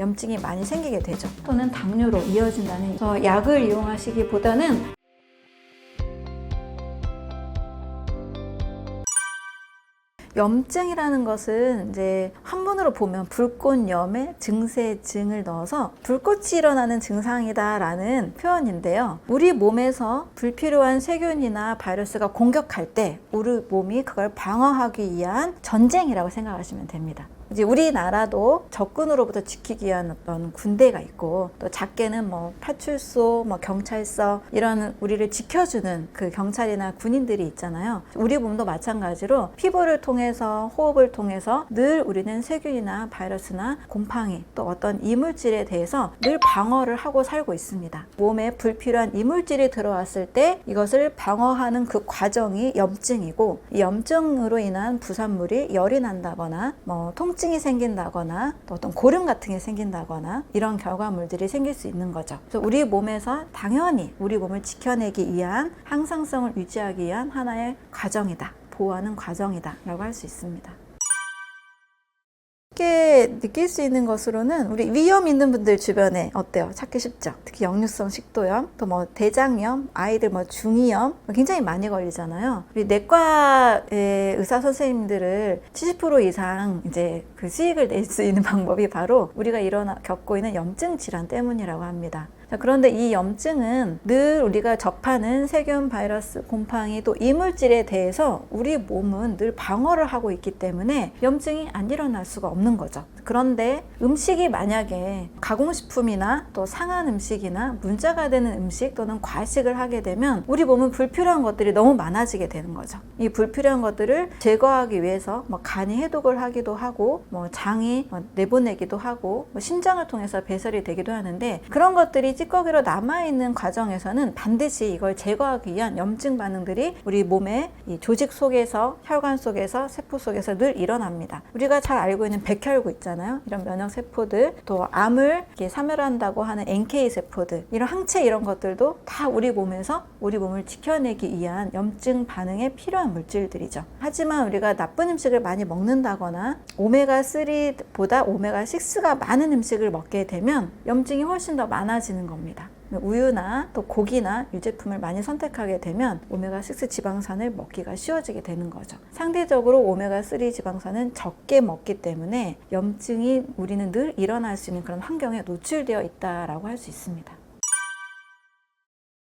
염증이 많이 생기게 되죠. 또는 당뇨로 이어진다는 그래서 약을 이용하시기보다는 염증이라는 것은 이제 한문으로 보면 불꽃염에 증세증을 넣어서 불꽃이 일어나는 증상이다라는 표현인데요. 우리 몸에서 불필요한 세균이나 바이러스가 공격할 때 우리 몸이 그걸 방어하기 위한 전쟁이라고 생각하시면 됩니다. 이제 우리나라도 적군으로부터 지키기 위한 어떤 군대가 있고 또 작게는 뭐 파출소, 뭐 경찰서 이런 우리를 지켜주는 그 경찰이나 군인들이 있잖아요. 우리 몸도 마찬가지로 피부를 통해서 호흡을 통해서 늘 우리는 세균이나 바이러스나 곰팡이 또 어떤 이물질에 대해서 늘 방어를 하고 살고 있습니다. 몸에 불필요한 이물질이 들어왔을 때 이것을 방어하는 그 과정이 염증이고 이 염증으로 인한 부산물이 열이 난다거나 뭐 통증 이 생긴다거나 또 어떤 고름 같은 게 생긴다거나 이런 결과물들이 생길 수 있는 거죠. 그래서 우리 몸에서 당연히 우리 몸을 지켜내기 위한 항상성을 유지하기 위한 하나의 과정이다. 보호하는 과정이다 라고 할 수 있습니다. 쉽게 느낄 수 있는 것으로는 우리 위염 있는 분들 주변에 어때요? 찾기 쉽죠? 특히 역류성 식도염, 또 뭐 대장염, 아이들 뭐 중이염 굉장히 많이 걸리잖아요. 우리 내과의 의사 선생님들을 70% 이상 이제 그 수익을 낼 수 있는 방법이 바로 우리가 일어나 겪고 있는 염증 질환 때문이라고 합니다. 자, 그런데 이 염증은 늘 우리가 접하는 세균, 바이러스, 곰팡이 또 이물질에 대해서 우리 몸은 늘 방어를 하고 있기 때문에 염증이 안 일어날 수가 없는 거죠. 그런데 음식이 만약에 가공식품이나 또 상한 음식이나 문제가 되는 음식 또는 과식을 하게 되면 우리 몸은 불필요한 것들이 너무 많아지게 되는 거죠. 이 불필요한 것들을 제거하기 위해서 뭐 간이 해독을 하기도 하고 뭐 장이 뭐 내보내기도 하고 뭐 심장을 통해서 배설이 되기도 하는데 그런 것들이 찌꺼기로 남아있는 과정에서는 반드시 이걸 제거하기 위한 염증 반응들이 우리 몸의 이 조직 속에서 혈관 속에서 세포 속에서 늘 일어납니다. 우리가 잘 알고 있는 백혈구 있잖아요. 이런 면역 세포들 또 암을 이렇게 사멸한다고 하는 NK 세포들 이런 항체 이런 것들도 다 우리 몸에서 우리 몸을 지켜내기 위한 염증 반응에 필요한 물질들이죠. 하지 만 우리가 나쁜 음식을 많이 먹는다거나 오메가 3보다 오메가 6가 많은 음식을 먹게 되면 염증이 훨씬 더 많아지는 겁니다. 우유나 또 고기나 유제품을 많이 선택하게 되면 오메가6 지방산을 먹기가 쉬워지게 되는 거죠. 상대적으로 오메가3 지방산은 적게 먹기 때문에 염증이 우리는 늘 일어날 수 있는 그런 환경에 노출되어 있다라고 할 수 있습니다.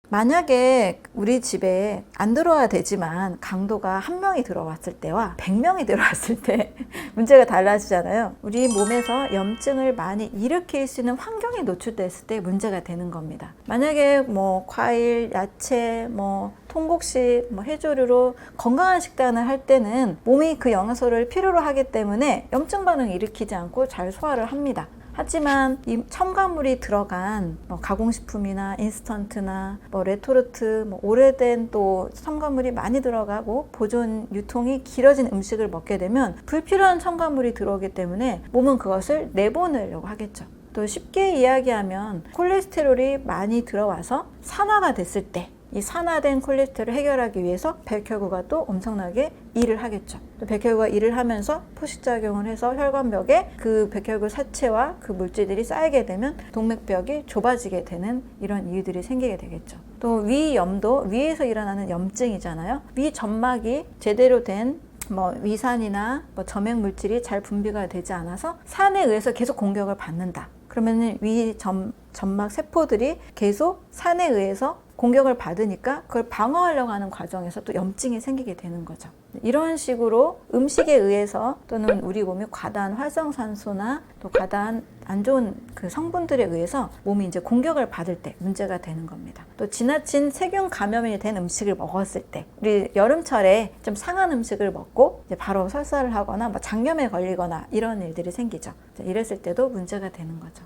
만약에 우리 집에 안 들어와야 되지만 강도가 한 명이 들어왔을 때와 100명이 들어왔을 때 문제가 달라지잖아요. 우리 몸에서 염증을 많이 일으킬 수 있는 환경에 노출됐을 때 문제가 되는 겁니다. 만약에 뭐 과일, 야채, 뭐 통곡식, 뭐 해조류로 건강한 식단을 할 때는 몸이 그 영양소를 필요로 하기 때문에 염증 반응을 일으키지 않고 잘 소화를 합니다. 하지만 이 첨가물이 들어간 뭐 가공식품이나 인스턴트나 뭐 레토르트, 뭐 오래된 또 첨가물이 많이 들어가고 보존 유통이 길어진 음식을 먹게 되면 불필요한 첨가물이 들어오기 때문에 몸은 그것을 내보내려고 하겠죠. 또 쉽게 이야기하면 콜레스테롤이 많이 들어와서 산화가 됐을 때 이 산화된 콜레스테롤을 해결하기 위해서 백혈구가 또 엄청나게 일을 하겠죠. 또 백혈구가 일을 하면서 포식작용을 해서 혈관벽에 그 백혈구 사체와 그 물질들이 쌓이게 되면 동맥벽이 좁아지게 되는 이런 이유들이 생기게 되겠죠. 또 위염도 위에서 일어나는 염증이잖아요. 위 점막이 제대로 된뭐 위산이나 뭐 점액 물질이 잘 분비가 되지 않아서 산에 의해서 계속 공격을 받는다. 그러면은 위 점, 점막 세포들이 계속 산에 의해서 공격을 받으니까 그걸 방어하려고 하는 과정에서 또 염증이 생기게 되는 거죠. 이런 식으로 음식에 의해서 또는 우리 몸이 과다한 활성산소나 또 과다한 안 좋은 그 성분들에 의해서 몸이 이제 공격을 받을 때 문제가 되는 겁니다. 또 지나친 세균 감염이 된 음식을 먹었을 때 우리 여름철에 좀 상한 음식을 먹고 이제 바로 설사를 하거나 뭐 장염에 걸리거나 이런 일들이 생기죠. 이랬을 때도 문제가 되는 거죠.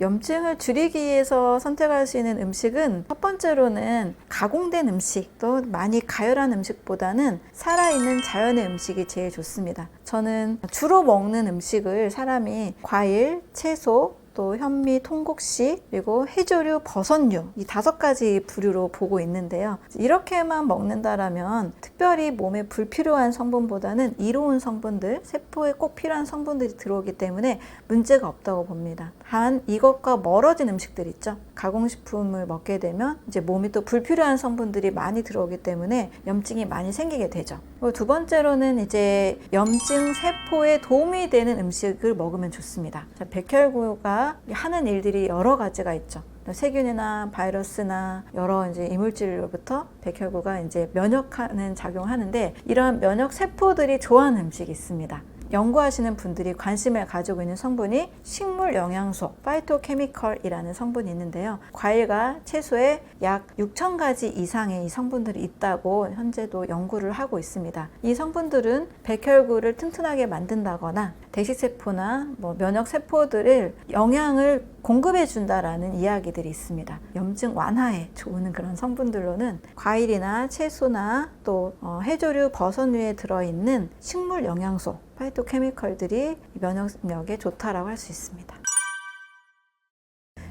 염증을 줄이기 위해서 선택할 수 있는 음식은 첫 번째로는 가공된 음식, 또 많이 가열한 음식보다는 살아있는 자연의 음식이 제일 좋습니다. 저는 주로 먹는 음식을 사람이 과일, 채소, 또 현미 통곡씨, 그리고 해조류, 버섯류 이 다섯 가지 부류로 보고 있는데요. 이렇게만 먹는다라면 특별히 몸에 불필요한 성분보다는 이로운 성분들, 세포에 꼭 필요한 성분들이 들어오기 때문에 문제가 없다고 봅니다. 단 이것과 멀어진 음식들 있죠. 가공식품을 먹게 되면 이제 몸이 또 불필요한 성분들이 많이 들어오기 때문에 염증이 많이 생기게 되죠. 두 번째로는 이제 염증 세포에 도움이 되는 음식을 먹으면 좋습니다. 자, 백혈구가 하는 일들이 여러 가지가 있죠. 세균이나 바이러스나 여러 이제 이물질로부터 백혈구가 이제 면역하는 작용을 하는데 이런 면역 세포들이 좋아하는 음식이 있습니다. 연구하시는 분들이 관심을 가지고 있는 성분이 식물 영양소, 파이토케미컬이라는 성분이 있는데요. 과일과 채소에 약 6천 가지 이상의 이 성분들이 있다고 현재도 연구를 하고 있습니다. 이 성분들은 백혈구를 튼튼하게 만든다거나 대식세포나 뭐 면역세포들을 영양을 공급해 준다라는 이야기들이 있습니다. 염증 완화에 좋은 그런 성분들로는 과일이나 채소나 또 어, 해조류, 버섯류에 들어있는 식물 영양소, 파이토케미컬들이 면역력에 좋다라고 할 수 있습니다.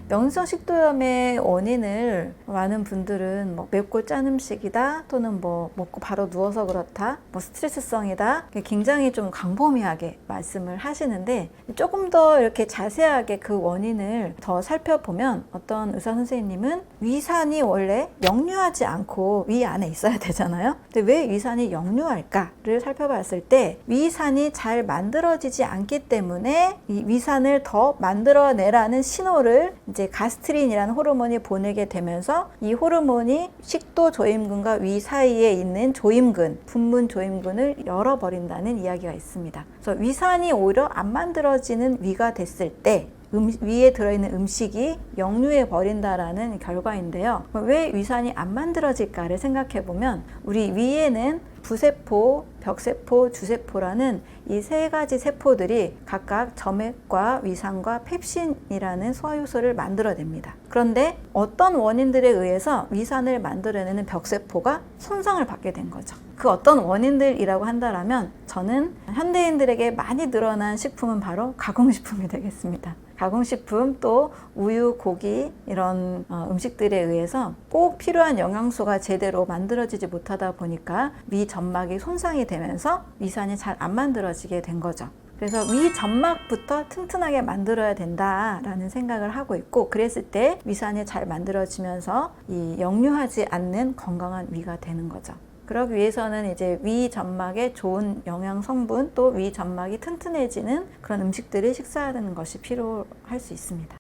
명성 식도염의 원인을 많은 분들은 뭐 맵고 짠 음식이다 또는 뭐 먹고 바로 누워서 그렇다 뭐 스트레스성이다 굉장히 좀 광범위하게 말씀을 하시는데 조금 더 이렇게 자세하게 그 원인을 더 살펴보면 어떤 의사 선생님은 위산이 원래 역류하지 않고 위 안에 있어야 되잖아요. 근데 왜 위산이 역류할까를 살펴봤을 때 위산이 잘 만들어지지 않기 때문에 이 위산을 더 만들어내라는 신호를 이제 가스트린이라는 호르몬이 보내게 되면서 이 호르몬이 식도 조임근과 위 사이에 있는 조임근, 분문 조임근을 열어버린다는 이야기가 있습니다. 그래서 위산이 오히려 안 만들어지는 위가 됐을 때 음, 위에 들어있는 음식이 역류해 버린다라는 결과인데요. 왜 위산이 안 만들어질까를 생각해 보면 우리 위에는 부세포, 벽세포, 주세포라는 이 세 가지 세포들이 각각 점액과 위산과 펩신이라는 소화효소를 만들어냅니다. 그런데 어떤 원인들에 의해서 위산을 만들어내는 벽세포가 손상을 받게 된 거죠. 그 어떤 원인들이라고 한다라면 저는 현대인들에게 많이 늘어난 식품은 바로 가공식품이 되겠습니다. 가공식품 또 우유, 고기 이런 어, 음식들에 의해서 꼭 필요한 영양소가 제대로 만들어지지 못하다 보니까 위 점막이 손상이 되면서 위산이 잘 안 만들어지게 된 거죠. 그래서 위 점막부터 튼튼하게 만들어야 된다라는 생각을 하고 있고 그랬을 때 위산이 잘 만들어지면서 이 역류하지 않는 건강한 위가 되는 거죠. 그러기 위해서는 이제 위 점막에 좋은 영양 성분 또 위 점막이 튼튼해지는 그런 음식들을 식사하는 것이 필요할 수 있습니다.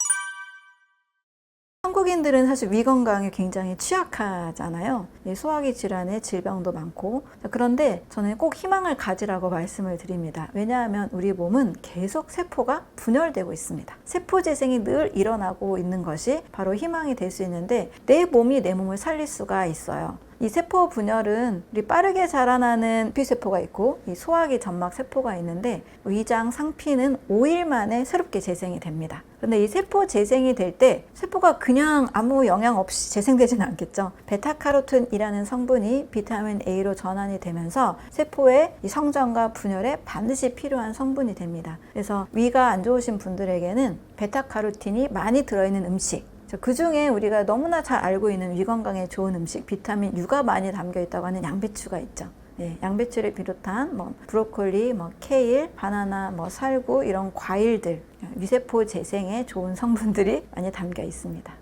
한국인들은 사실 위 건강에 굉장히 취약하잖아요. 이 소화기 질환의 질병도 많고. 그런데 저는 꼭 희망을 가지라고 말씀을 드립니다. 왜냐하면 우리 몸은 계속 세포가 분열되고 있습니다. 세포 재생이 늘 일어나고 있는 것이 바로 희망이 될 수 있는데 내 몸이 내 몸을 살릴 수가 있어요. 이 세포 분열은 우리 빠르게 자라나는 피세포가 있고 이 소화기 점막 세포가 있는데 위장 상피는 5일 만에 새롭게 재생이 됩니다. 근데 이 세포 재생이 될 때 세포가 그냥 아무 영향 없이 재생되지는 않겠죠. 베타카로틴이라는 성분이 비타민 A로 전환이 되면서 세포의 이 성장과 분열에 반드시 필요한 성분이 됩니다. 그래서 위가 안 좋으신 분들에게는 베타카로틴이 많이 들어있는 음식 그 중에 우리가 너무나 잘 알고 있는 위 건강에 좋은 음식, 비타민 U가 많이 담겨 있다고 하는 양배추가 있죠. 예, 양배추를 비롯한 뭐 브로콜리, 뭐 케일, 바나나, 뭐 살구 이런 과일들 위세포 재생에 좋은 성분들이 많이 담겨 있습니다.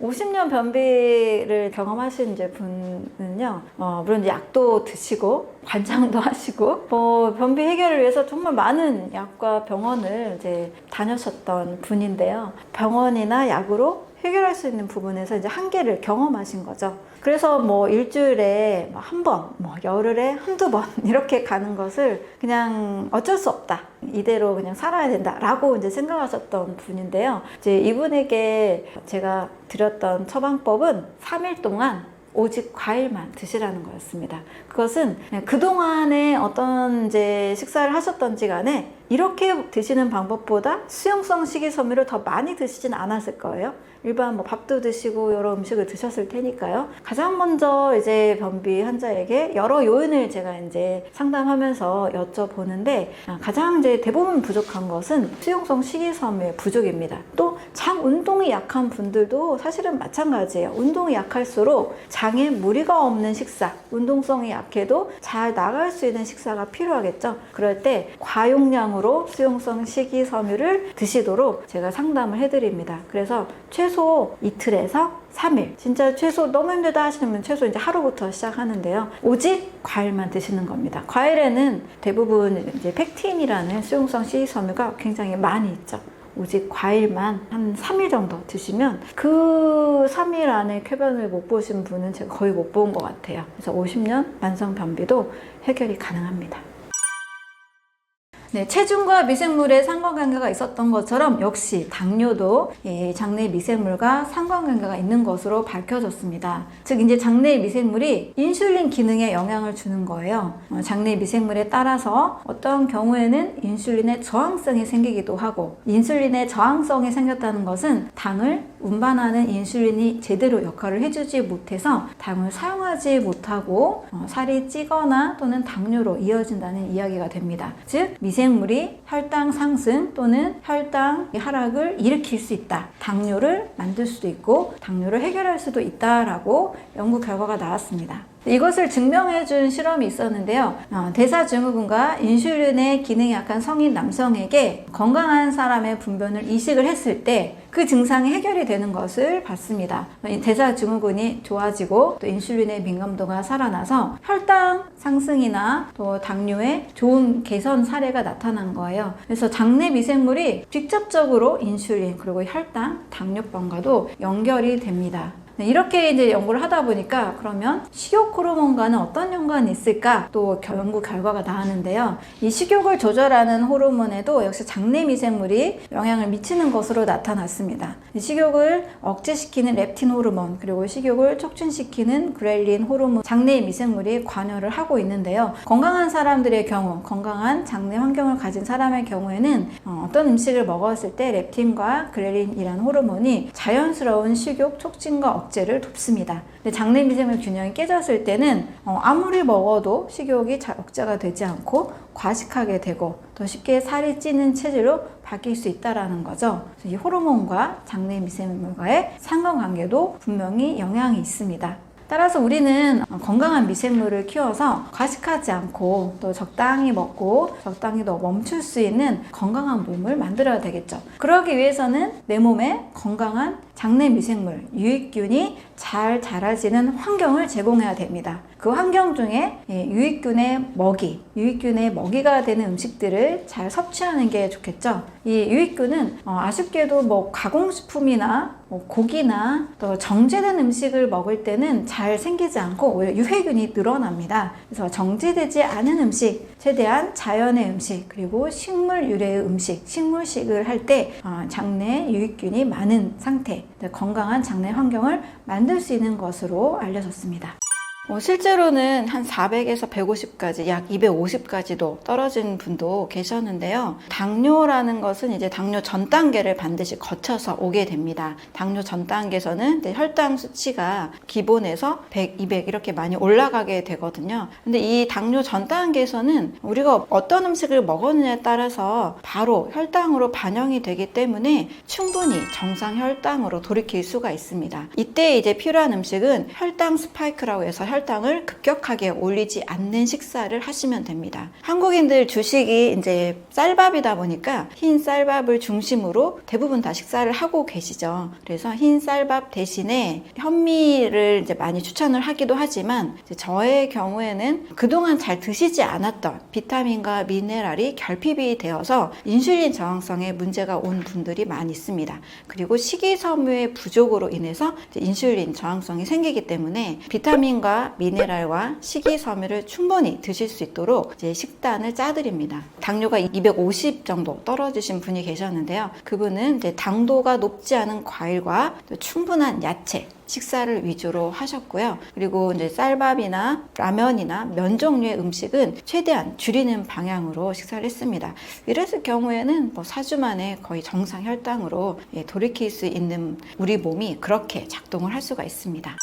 50년 변비를 경험하신 이제 분은요, 어, 물론 약도 드시고, 관장도 하시고, 뭐, 변비 해결을 위해서 정말 많은 약과 병원을 이제 다녔었던 분인데요. 병원이나 약으로 해결할 수 있는 부분에서 이제 한계를 경험하신 거죠. 그래서 뭐 일주일에 한 번, 뭐 열흘에 한두 번 이렇게 가는 것을 그냥 어쩔 수 없다. 이대로 그냥 살아야 된다라고 이제 생각하셨던 분인데요. 이제 이분에게 제가 드렸던 처방법은 3일 동안 오직 과일만 드시라는 거였습니다. 그것은 그동안에 어떤 이제 식사를 하셨던지 간에 이렇게 드시는 방법보다 수용성 식이섬유를 더 많이 드시진 않았을 거예요. 일반 뭐 밥도 드시고 여러 음식을 드셨을 테니까요. 가장 먼저 이제 변비 환자에게 여러 요인을 제가 이제 상담하면서 여쭤보는데 아, 가장 이제 대부분 부족한 것은 수용성 식이섬유의 부족입니다. 또 장 운동이 약한 분들도 사실은 마찬가지예요. 운동이 약할수록 장에 무리가 없는 식사, 운동성이 약해도 잘 나갈 수 있는 식사가 필요하겠죠. 그럴 때 과용량으로 수용성 식이섬유를 드시도록 제가 상담을 해드립니다. 그래서 최소 이틀에서 3일. 진짜 최소 너무 힘들다 하시는 분 최소 이제 하루부터 시작하는데요. 오직 과일만 드시는 겁니다. 과일에는 대부분 이제 펙틴이라는 수용성 식이섬유가 굉장히 많이 있죠. 오직 과일만 한 3일 정도 드시면 그 3일 안에 쾌변을 못 보신 분은 제가 거의 못 본 것 같아요. 그래서 50년 만성 변비도 해결이 가능합니다. 네, 체중과 미생물의 상관관계가 있었던 것처럼 역시 당뇨도 예, 장내 미생물과 상관관계가 있는 것으로 밝혀졌습니다. 즉 이제 장내 미생물이 인슐린 기능에 영향을 주는 거예요. 어, 장내 미생물에 따라서 어떤 경우에는 인슐린의 저항성이 생기기도 하고 인슐린의 저항성이 생겼다는 것은 당을 운반하는 인슐린이 제대로 역할을 해주지 못해서 당을 사용하지 못하고 어, 살이 찌거나 또는 당뇨로 이어진다는 이야기가 됩니다. 즉 미생물이 혈당 상승 또는 혈당 하락을 일으킬 수 있다. 당뇨를 만들 수도 있고 당뇨를 해결할 수도 있다라고 연구 결과가 나왔습니다. 이것을 증명해 준 실험이 있었는데요. 어, 대사증후군과 인슐린의 기능이 약한 성인 남성에게 건강한 사람의 분변을 이식을 했을 때 그 증상이 해결이 되는 것을 봤습니다. 이 대사증후군이 좋아지고 또 인슐린의 민감도가 살아나서 혈당 상승이나 또 당뇨의 좋은 개선 사례가 나타난 거예요. 그래서 장내 미생물이 직접적으로 인슐린 그리고 혈당, 당뇨병과도 연결이 됩니다. 네, 이렇게 이제 연구를 하다 보니까 그러면 식욕 호르몬과는 어떤 연관이 있을까 또 겨- 연구 결과가 나왔는데요. 이 식욕을 조절하는 호르몬에도 역시 장내 미생물이 영향을 미치는 것으로 나타났습니다. 이 식욕을 억제시키는 렙틴 호르몬 그리고 식욕을 촉진시키는 그렐린 호르몬 장내 미생물이 관여를 하고 있는데요. 건강한 사람들의 경우 건강한 장내 환경을 가진 사람의 경우에는 어, 어떤 음식을 먹었을 때 렙틴과 그렐린이라는 호르몬이 자연스러운 식욕 촉진과 억제를 돕습니다. 근데 장내 미생물 균형이 깨졌을 때는 어, 아무리 먹어도 식욕이 잘 억제가 되지 않고 과식하게 되고 더 쉽게 살이 찌는 체질로 바뀔 수 있다라는 거죠. 이 호르몬과 장내 미생물과의 상관관계도 분명히 영향이 있습니다. 따라서 우리는 건강한 미생물을 키워서 과식하지 않고 또 적당히 먹고 적당히 또 멈출 수 있는 건강한 몸을 만들어야 되겠죠. 그러기 위해서는 내 몸에 건강한 장내 미생물, 유익균이 잘 자라지는 환경을 제공해야 됩니다. 그 환경 중에 예, 유익균의 먹이, 유익균의 먹이가 되는 음식들을 잘 섭취하는 게 좋겠죠. 이 유익균은 어, 아쉽게도 뭐 가공식품이나 뭐 고기나 또 정제된 음식을 먹을 때는 잘 생기지 않고 오히려 유해균이 늘어납니다. 그래서 정제되지 않은 음식, 최대한 자연의 음식, 그리고 식물 유래의 음식, 식물식을 할때 어, 장내 유익균이 많은 상태, 건강한 장내 환경을 만들 수 있는 것으로 알려졌습니다. 어, 실제로는 한 400에서 150까지, 약 250까지도 떨어진 분도 계셨는데요. 당뇨라는 것은 이제 당뇨 전 단계를 반드시 거쳐서 오게 됩니다. 당뇨 전 단계에서는 혈당 수치가 기본에서 100, 200 이렇게 많이 올라가게 되거든요. 근데 이 당뇨 전 단계에서는 우리가 어떤 음식을 먹었느냐에 따라서 바로 혈당으로 반영이 되기 때문에 충분히 정상 혈당으로 돌이킬 수가 있습니다. 이때 이제 필요한 음식은 혈당 스파이크라고 해서 혈 당을 급격하게 올리지 않는 식사를 하시면 됩니다. 한국인들 주식이 이제 쌀밥이다 보니까 흰 쌀밥을 중심으로 대부분 다 식사를 하고 계시죠. 그래서 흰 쌀밥 대신에 현미를 이제 많이 추천을 하기도 하지만 저의 경우에는 그동안 잘 드시지 않았던 비타민과 미네랄이 결핍이 되어서 인슐린 저항성에 문제가 온 분들이 많이 있습니다. 그리고 식이섬유의 부족으로 인해서 인슐린 저항성이 생기기 때문에 비타민과 미네랄과 식이섬유를 충분히 드실 수 있도록 이제 식단을 짜드립니다. 당뇨가 250 정도 떨어지신 분이 계셨는데요. 그분은 이제 당도가 높지 않은 과일과 또 충분한 야채, 식사를 위주로 하셨고요. 그리고 이제 쌀밥이나 라면이나 면 종류의 음식은 최대한 줄이는 방향으로 식사를 했습니다. 이랬을 경우에는 뭐 4주 만에 거의 정상 혈당으로 예, 돌이킬 수 있는 우리 몸이 그렇게 작동을 할 수가 있습니다.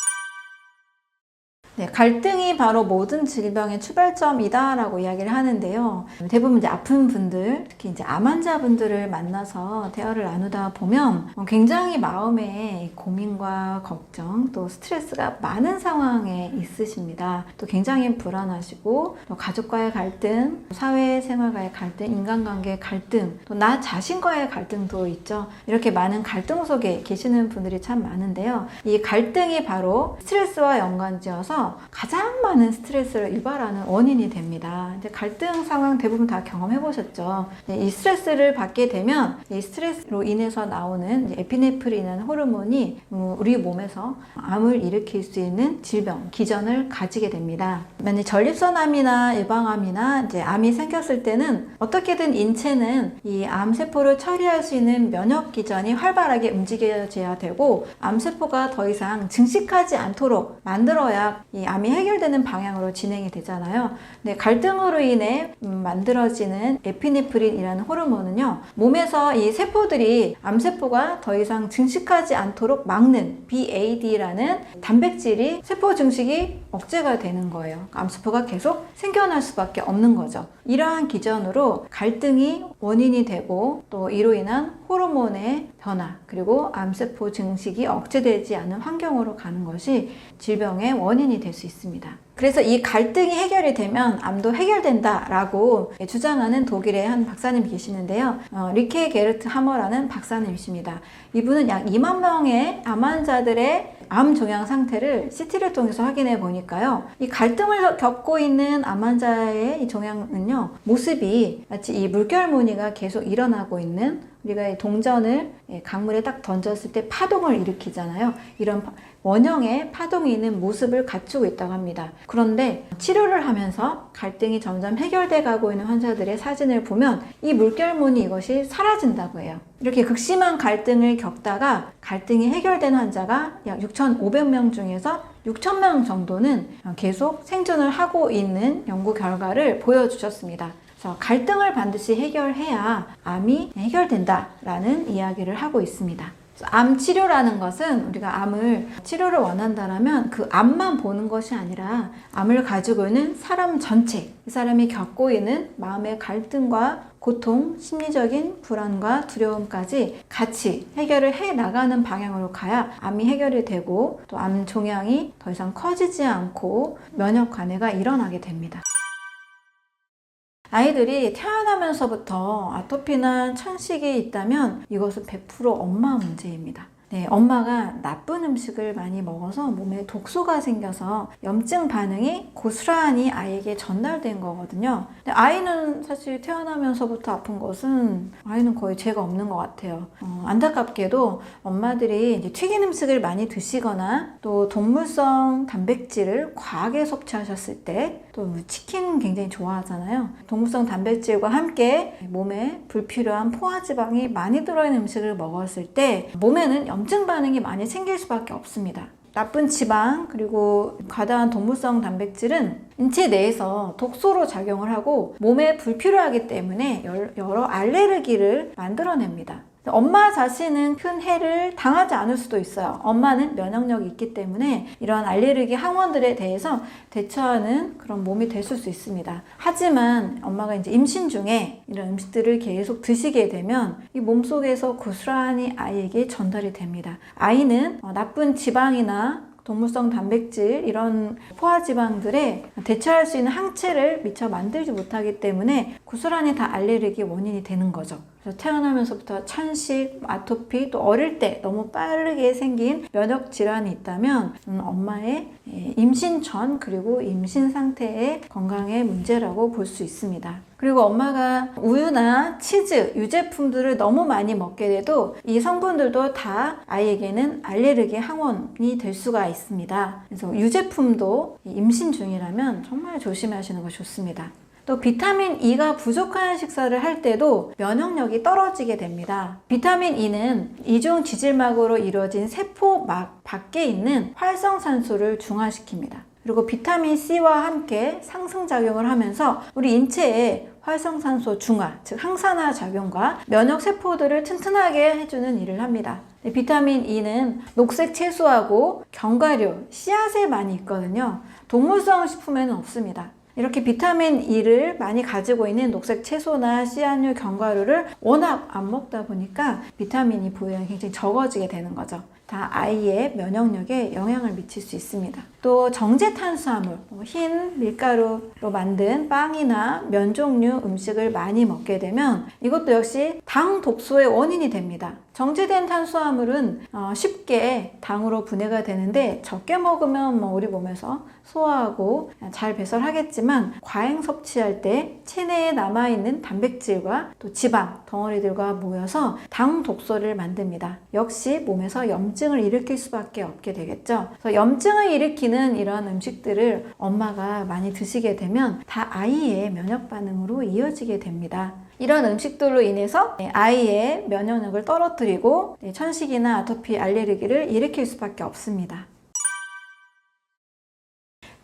네, 갈등이 바로 모든 질병의 출발점이다라고 이야기를 하는데요. 대부분 이제 아픈 분들, 특히 이제 암 환자분들을 만나서 대화를 나누다 보면 굉장히 마음에 고민과 걱정 또 스트레스가 많은 상황에 있으십니다. 또 굉장히 불안하시고 또 가족과의 갈등, 사회생활과의 갈등, 인간관계의 갈등, 또 나 자신과의 갈등도 있죠. 이렇게 많은 갈등 속에 계시는 분들이 참 많은데요. 이 갈등이 바로 스트레스와 연관지어서 가장 많은 스트레스를 유발하는 원인이 됩니다. 이제 갈등 상황 대부분 다 경험해 보셨죠. 이 스트레스를 받게 되면 이 스트레스로 인해서 나오는 에피네프린이라는 호르몬이 음, 우리 몸에서 암을 일으킬 수 있는 질병, 기전을 가지게 됩니다. 만약 전립선암이나 일방암이나 이제 암이 생겼을 때는 어떻게든 인체는 이 암세포를 처리할 수 있는 면역 기전이 활발하게 움직여져야 되고 암세포가 더 이상 증식하지 않도록 만들어야 이 암이 해결되는 방향으로 진행이 되잖아요. 근데 갈등으로 인해 음, 만들어지는 에피네프린이라는 호르몬은요, 몸에서 이 세포들이 암세포가 더 이상 증식하지 않도록 막는 BAD라는 단백질이 세포 증식이 억제가 되는 거예요. 암세포가 계속 생겨날 수밖에 없는 거죠. 이러한 기전으로 갈등이 원인이 되고 또 이로 인한 호르몬의 변화 그리고 암세포 증식이 억제되지 않은 환경으로 가는 것이 질병의 원인이 될 수 있습니다. 그래서 이 갈등이 해결이 되면 암도 해결된다라고 주장하는 독일의 한 박사님이 계시는데요. 어, 리케 게르트 하머라는 박사님이십니다. 이분은 약 2만 명의 암 환자들의 암 종양 상태를 CT를 통해서 확인해 보니까요. 이 갈등을 겪고 있는 암 환자의 이 종양은요. 모습이 마치 이 물결 무늬가 계속 일어나고 있는 우리가 이 동전을 예, 강물에 딱 던졌을 때 파동을 일으키잖아요. 이런 파- 원형의 파동이 있는 모습을 갖추고 있다고 합니다. 그런데 치료를 하면서 갈등이 점점 해결돼 가고 있는 환자들의 사진을 보면 이 물결무늬 이것이 사라진다고 해요. 이렇게 극심한 갈등을 겪다가 갈등이 해결된 환자가 약 6,500명 중에서 6,000명 정도는 계속 생존을 하고 있는 연구 결과를 보여주셨습니다. 그래서 갈등을 반드시 해결해야 암이 해결된다라는 이야기를 하고 있습니다. 암 치료라는 것은 우리가 암을 치료를 원한다라면 그 암만 보는 것이 아니라 암을 가지고 있는 사람 전체, 이 사람이 겪고 있는 마음의 갈등과 고통, 심리적인 불안과 두려움까지 같이 해결을 해 나가는 방향으로 가야 암이 해결이 되고 또 암 종양이 더 이상 커지지 않고 면역 관해가 일어나게 됩니다. 아이들이 태어나면서부터 아토피나 천식이 있다면 이것은 100% 엄마 문제입니다. 네, 엄마가 나쁜 음식을 많이 먹어서 몸에 독소가 생겨서 염증 반응이 고스란히 아이에게 전달된 거거든요. 근데 아이는 사실 태어나면서부터 아픈 것은 아이는 거의 죄가 없는 것 같아요. 어, 안타깝게도 엄마들이 이제 튀긴 음식을 많이 드시거나 또 동물성 단백질을 과하게 섭취하셨을 때 또 치킨 굉장히 좋아하잖아요. 동물성 단백질과 함께 몸에 불필요한 포화지방이 많이 들어있는 음식을 먹었을 때 몸에는 염증 반응이 많이 생길 수밖에 없습니다. 나쁜 지방 그리고 과다한 동물성 단백질은 인체 내에서 독소로 작용을 하고 몸에 불필요하기 때문에 여러 알레르기를 만들어냅니다. 엄마 자신은 큰 해를 당하지 않을 수도 있어요. 엄마는 면역력이 있기 때문에 이런 알레르기 항원들에 대해서 대처하는 그런 몸이 됐을 수 있습니다. 하지만 엄마가 이제 임신 중에 이런 음식들을 계속 드시게 되면 이 몸속에서 고스란히 아이에게 전달이 됩니다. 아이는 어, 나쁜 지방이나 동물성 단백질 이런 포화 지방들에 대처할 수 있는 항체를 미처 만들지 못하기 때문에 고스란히 다 알레르기 원인이 되는 거죠. 그래서 태어나면서부터 천식, 아토피, 또 어릴 때 너무 빠르게 생긴 면역 질환이 있다면 음, 엄마의 예, 임신 전 그리고 임신 상태의 건강의 문제라고 볼 수 있습니다. 그리고 엄마가 우유나 치즈, 유제품들을 너무 많이 먹게 돼도 이 성분들도 다 아이에게는 알레르기 항원이 될 수가 있습니다. 그래서 유제품도 임신 중이라면 정말 조심하시는 것이 좋습니다. 또 비타민 E가 부족한 식사를 할 때도 면역력이 떨어지게 됩니다. 비타민 E는 이중 지질막으로 이루어진 세포막 밖에 있는 활성산소를 중화시킵니다. 그리고 비타민 C와 함께 상승작용을 하면서 우리 인체에 활성산소 중화, 즉 항산화 작용과 면역 세포들을 튼튼하게 해주는 일을 합니다. 네, 비타민 E는 녹색 채소하고 견과류, 씨앗에 많이 있거든요. 동물성 식품에는 없습니다. 이렇게 비타민 E를 많이 가지고 있는 녹색 채소나 씨앗류, 견과류를 워낙 안 먹다 보니까 비타민 E 보유량이 굉장히 적어지게 되는 거죠. 다 아이의 면역력에 영향을 미칠 수 있습니다. 또 정제 탄수화물, 뭐흰 밀가루로 만든 빵이나 면 종류 음식을 많이 먹게 되면 이것도 역시 당 독소의 원인이 됩니다. 정제된 탄수화물은 어, 쉽게 당으로 분해가 되는데 적게 먹으면 뭐 우리 몸에서 소화하고 잘 배설하겠지만 과잉 섭취할 때 체내에 남아있는 단백질과 또 지방 덩어리들과 모여서 당 독소를 만듭니다. 역시 몸에서 염증을 일으킬 수밖에 없게 되겠죠. 그래서 염증을 일으키는 이런 음식들을 엄마가 많이 드시게 되면 다 아이의 면역 반응으로 이어지게 됩니다. 이런 음식들로 인해서 아이의 면역력을 떨어뜨리고 천식이나 아토피 알레르기를 일으킬 수밖에 없습니다.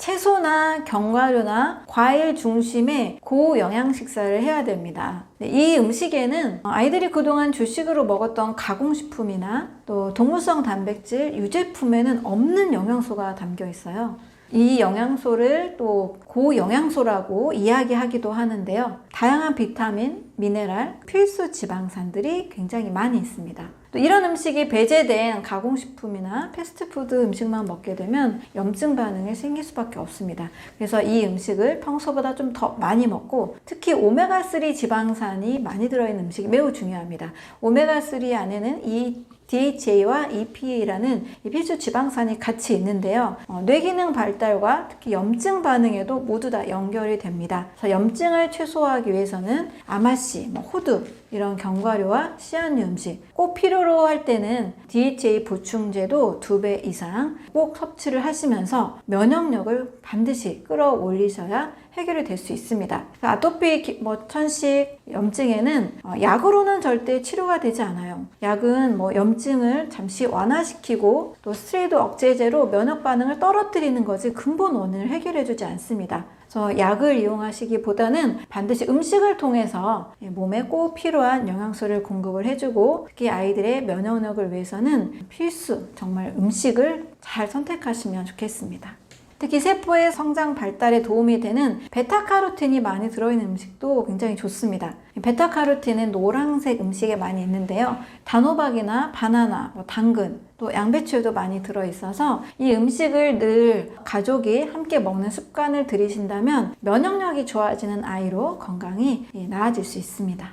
채소나 견과류나 과일 중심의 고영양 식사를 해야 됩니다. 네, 이 음식에는 아이들이 그동안 주식으로 먹었던 가공식품이나 또 동물성 단백질, 유제품에는 없는 영양소가 담겨 있어요. 이 영양소를 또 고영양소라고 이야기하기도 하는데요. 다양한 비타민, 미네랄, 필수 지방산들이 굉장히 많이 있습니다. 또 이런 음식이 배제된 가공식품이나 패스트푸드 음식만 먹게 되면 염증 반응이 생길 수밖에 없습니다. 그래서 이 음식을 평소보다 좀 더 많이 먹고 특히 오메가3 지방산이 많이 들어있는 음식이 매우 중요합니다. 오메가3 안에는 이 DHA와 EPA라는 필수 지방산이 같이 있는데요. 어, 뇌기능 발달과 특히 염증 반응에도 모두 다 연결이 됩니다. 염증을 최소화하기 위해서는 아마씨, 뭐 호두 이런 견과류와 씨앗류 음식 꼭 필요로 할 때는 DHA 보충제도 두 배 이상 꼭 섭취를 하시면서 면역력을 반드시 끌어올리셔야 해결이 될 수 있습니다. 아토피, 뭐 천식, 염증에는 어, 약으로는 절대 치료가 되지 않아요. 약은 뭐 염증을 잠시 완화시키고 또 스트레이드 억제제로 면역 반응을 떨어뜨리는 거지 근본 원인을 해결해주지 않습니다. 그래서 약을 이용하시기보다는 반드시 음식을 통해서 몸에 꼭 필요한 영양소를 공급을 해주고 특히 아이들의 면역력을 위해서는 필수 정말 음식을 잘 선택하시면 좋겠습니다. 특히 세포의 성장 발달에 도움이 되는 베타카로틴이 많이 들어있는 음식도 굉장히 좋습니다. 베타카로틴은 노란색 음식에 많이 있는데요. 단호박이나 바나나, 뭐 당근, 또 양배추에도 많이 들어있어서 이 음식을 늘 가족이 함께 먹는 습관을 들이신다면 면역력이 좋아지는 아이로 건강이 나아질 수 있습니다.